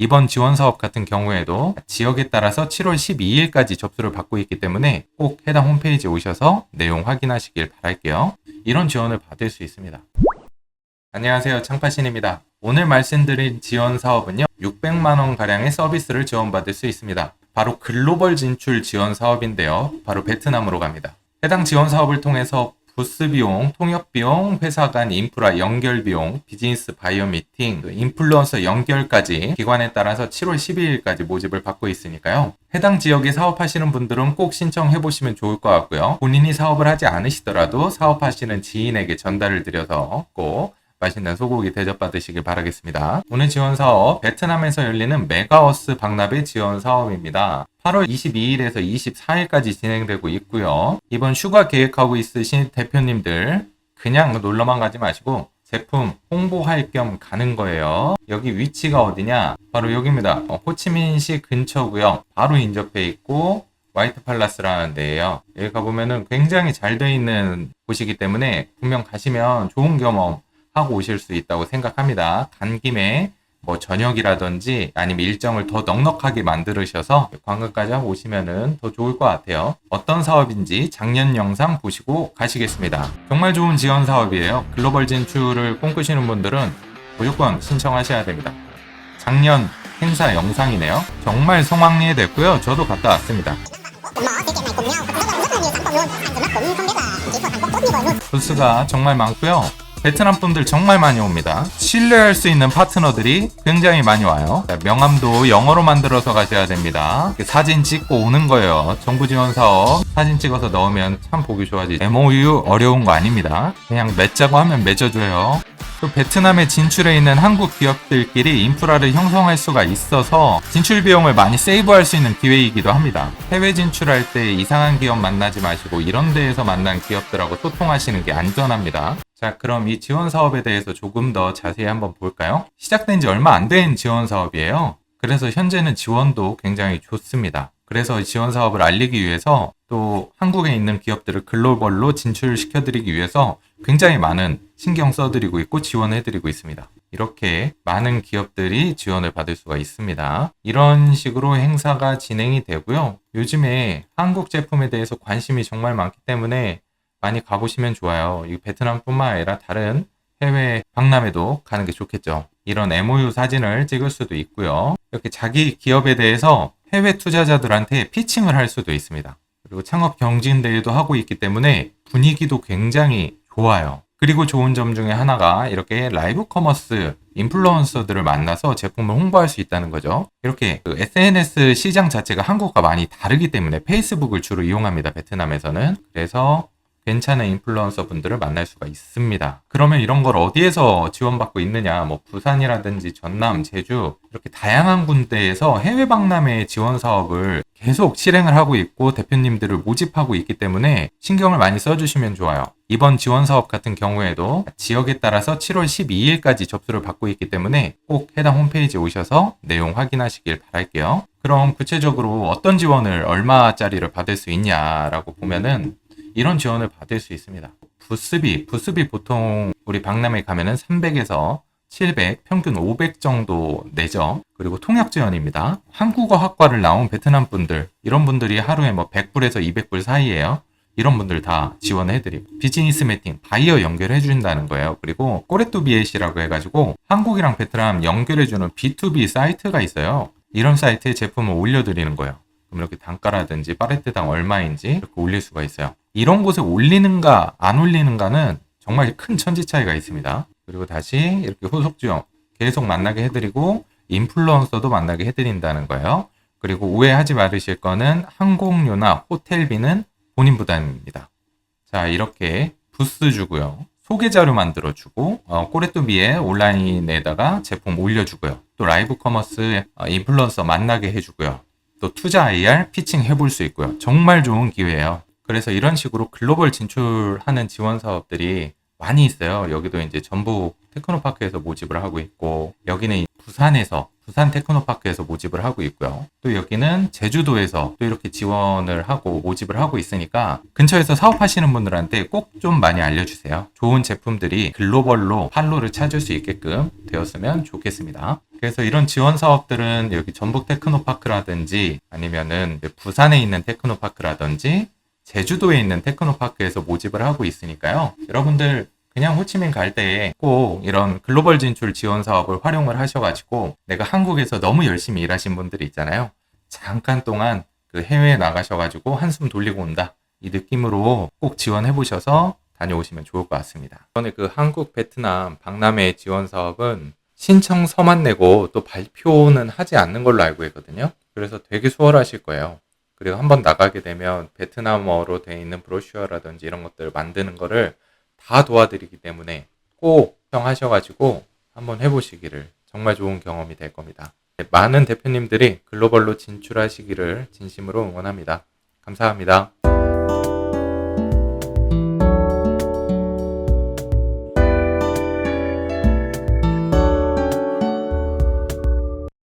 이번 지원 사업 같은 경우에도 지역에 따라서 7월 12일까지 접수를 받고 있기 때문에 꼭 해당 홈페이지에 오셔서 내용 확인하시길 바랄게요. 이런 지원을 받을 수 있습니다. 안녕하세요. 창파신입니다. 오늘 말씀드린 지원 사업은요. 600만 원 가량의 서비스를 지원받을 수 있습니다. 바로 글로벌 진출 지원 사업인데요. 바로 베트남으로 갑니다. 해당 지원 사업을 통해서 부스 비용, 통역 비용, 회사 간 인프라 연결 비용, 비즈니스 바이어 미팅, 그 인플루언서 연결까지 기관에 따라서 7월 12일까지 모집을 받고 있으니까요. 해당 지역에 사업하시는 분들은 꼭 신청해 보시면 좋을 것 같고요. 본인이 사업을 하지 않으시더라도 사업하시는 지인에게 전달을 드려서 꼭 맛있는 소고기 대접받으시길 바라겠습니다. 오늘 지원 사업 베트남에서 열리는 메가워스 박람회 지원 사업입니다. 8월 22일에서 24일까지 진행되고 있고요. 이번 휴가 계획하고 있으신 대표님들 그냥 놀러만 가지 마시고 제품 홍보할 겸 가는 거예요. 여기 위치가 어디냐? 바로 여기입니다. 어, 호치민시 근처고요. 바로 인접해 있고 화이트 팔라스라는 데예요. 여기 가보면은 굉장히 잘 돼 있는 곳이기 때문에 분명 가시면 좋은 경험 하고 오실 수 있다고 생각합니다. 간 김에 뭐 저녁이라든지 아니면 일정을 더 넉넉하게 만들으셔서 관광까지 하고 오시면은 더 좋을 것 같아요. 어떤 사업인지 작년 영상 보시고 가시겠습니다. 정말 좋은 지원 사업이에요. 글로벌 진출을 꿈꾸시는 분들은 무조건 신청하셔야 됩니다. 작년 행사 영상이네요. 정말 성황리에 됐고요. 저도 갔다 왔습니다. 부스가 정말 많고요. 베트남 분들 정말 많이 옵니다. 신뢰할 수 있는 파트너들이 굉장히 많이 와요. 자, 명함도 영어로 만들어서 가셔야 됩니다. 사진 찍고 오는 거예요. 정부 지원 사업 사진 찍어서 넣으면 참 보기 좋아지. MOU 어려운 거 아닙니다. 그냥 맺자고 하면 맺어줘요. 또 베트남에 진출해 있는 한국 기업들끼리 인프라를 형성할 수가 있어서 진출 비용을 많이 세이브할 수 있는 기회이기도 합니다. 해외 진출할 때 이상한 기업 만나지 마시고 이런 데에서 만난 기업들하고 소통하시는 게 안전합니다. 자, 그럼 이 지원 사업에 대해서 조금 더 자세히 한번 볼까요? 시작된 지 얼마 안 된 지원 사업이에요. 그래서 현재는 지원도 굉장히 좋습니다. 그래서 지원 사업을 알리기 위해서 또 한국에 있는 기업들을 글로벌로 진출시켜드리기 위해서 굉장히 많은 신경 써드리고 있고 지원해드리고 있습니다. 이렇게 많은 기업들이 지원을 받을 수가 있습니다. 이런 식으로 행사가 진행이 되고요. 요즘에 한국 제품에 대해서 관심이 정말 많기 때문에 많이 가보시면 좋아요. 이 베트남뿐만 아니라 다른 해외 박람회도 가는 게 좋겠죠. 이런 MOU 사진을 찍을 수도 있고요. 이렇게 자기 기업에 대해서 해외 투자자들한테 피칭을 할 수도 있습니다. 그리고 창업 경진대회도 하고 있기 때문에 분위기도 굉장히 좋아요. 그리고 좋은 점 중에 하나가 이렇게 라이브 커머스 인플루언서들을 만나서 제품을 홍보할 수 있다는 거죠. 이렇게 그 SNS 시장 자체가 한국과 많이 다르기 때문에 페이스북을 주로 이용합니다. 베트남에서는. 그래서 괜찮은 인플루언서 분들을 만날 수가 있습니다. 그러면 이런 걸 어디에서 지원받고 있느냐? 뭐 부산이라든지 전남, 제주 이렇게 다양한 군데에서 해외 박람회 지원 사업을 계속 실행을 하고 있고 대표님들을 모집하고 있기 때문에 신경을 많이 써주시면 좋아요. 이번 지원 사업 같은 경우에도 지역에 따라서 7월 12일까지 접수를 받고 있기 때문에 꼭 해당 홈페이지에 오셔서 내용 확인하시길 바랄게요. 그럼 구체적으로 어떤 지원을 얼마짜리를 받을 수 있냐라고 보면은 이런 지원을 받을 수 있습니다. 부스비, 부스비 보통 우리 박람회 가면은 300에서 700, 평균 500 정도 내죠. 그리고 통역 지원입니다. 한국어 학과를 나온 베트남 분들, 이런 분들이 하루에 뭐 100불에서 200불 사이에요. 이런 분들 다 지원해드리고 비즈니스 매팅, 바이어 연결해준다는 거예요. 그리고 꼬레뚜 비에시라고 해가지고 한국이랑 베트남 연결해주는 B2B 사이트가 있어요. 이런 사이트에 제품을 올려드리는 거예요. 그럼 이렇게 단가라든지 파레트당 얼마인지 이렇게 올릴 수가 있어요. 이런 곳에 올리는가 안 올리는가는 정말 큰 천지 차이가 있습니다. 그리고 다시 이렇게 후속 지원 계속 만나게 해드리고 인플루언서도 만나게 해드린다는 거예요. 그리고 오해하지 말으실 거는 항공료나 호텔비는 본인 부담입니다. 자 이렇게 부스 주고요. 소개 자료 만들어 주고 어, 꼬레뚜비에 온라인에다가 제품 올려주고요. 또 라이브 커머스 어, 인플루언서 만나게 해주고요. 또 투자 IR 피칭 해볼 수 있고요. 정말 좋은 기회예요. 그래서 이런 식으로 글로벌 진출하는 지원 사업들이 많이 있어요. 여기도 이제 전북 테크노파크에서 모집을 하고 있고, 여기는 부산에서, 부산 테크노파크에서 모집을 하고 있고요. 또 여기는 제주도에서 또 이렇게 지원을 하고 모집을 하고 있으니까 근처에서 사업하시는 분들한테 꼭 좀 많이 알려주세요. 좋은 제품들이 글로벌로 판로를 찾을 수 있게끔 되었으면 좋겠습니다. 그래서 이런 지원 사업들은 여기 전북 테크노파크라든지 아니면은 부산에 있는 테크노파크라든지 제주도에 있는 테크노파크에서 모집을 하고 있으니까요. 여러분들 그냥 호치민 갈때꼭 이런 글로벌 진출 지원 사업을 활용을 하셔가지고 내가 한국에서 너무 열심히 일하신 분들이 있잖아요. 잠깐 동안 그 해외에 나가셔가지고 한숨 돌리고 온다. 이 느낌으로 꼭 지원해 보셔서 다녀오시면 좋을 것 같습니다. 이번에 그 한국, 베트남, 박람회 지원 사업은 신청서만 내고 또 발표는 하지 않는 걸로 알고 있거든요. 그래서 되게 수월하실 거예요. 그리고 한번 나가게 되면 베트남어로 되어 있는 브로슈어라든지 이런 것들을 만드는 거를 다 도와드리기 때문에 꼭 청하셔가지고 한번 해보시기를 정말 좋은 경험이 될 겁니다. 많은 대표님들이 글로벌로 진출하시기를 진심으로 응원합니다. 감사합니다.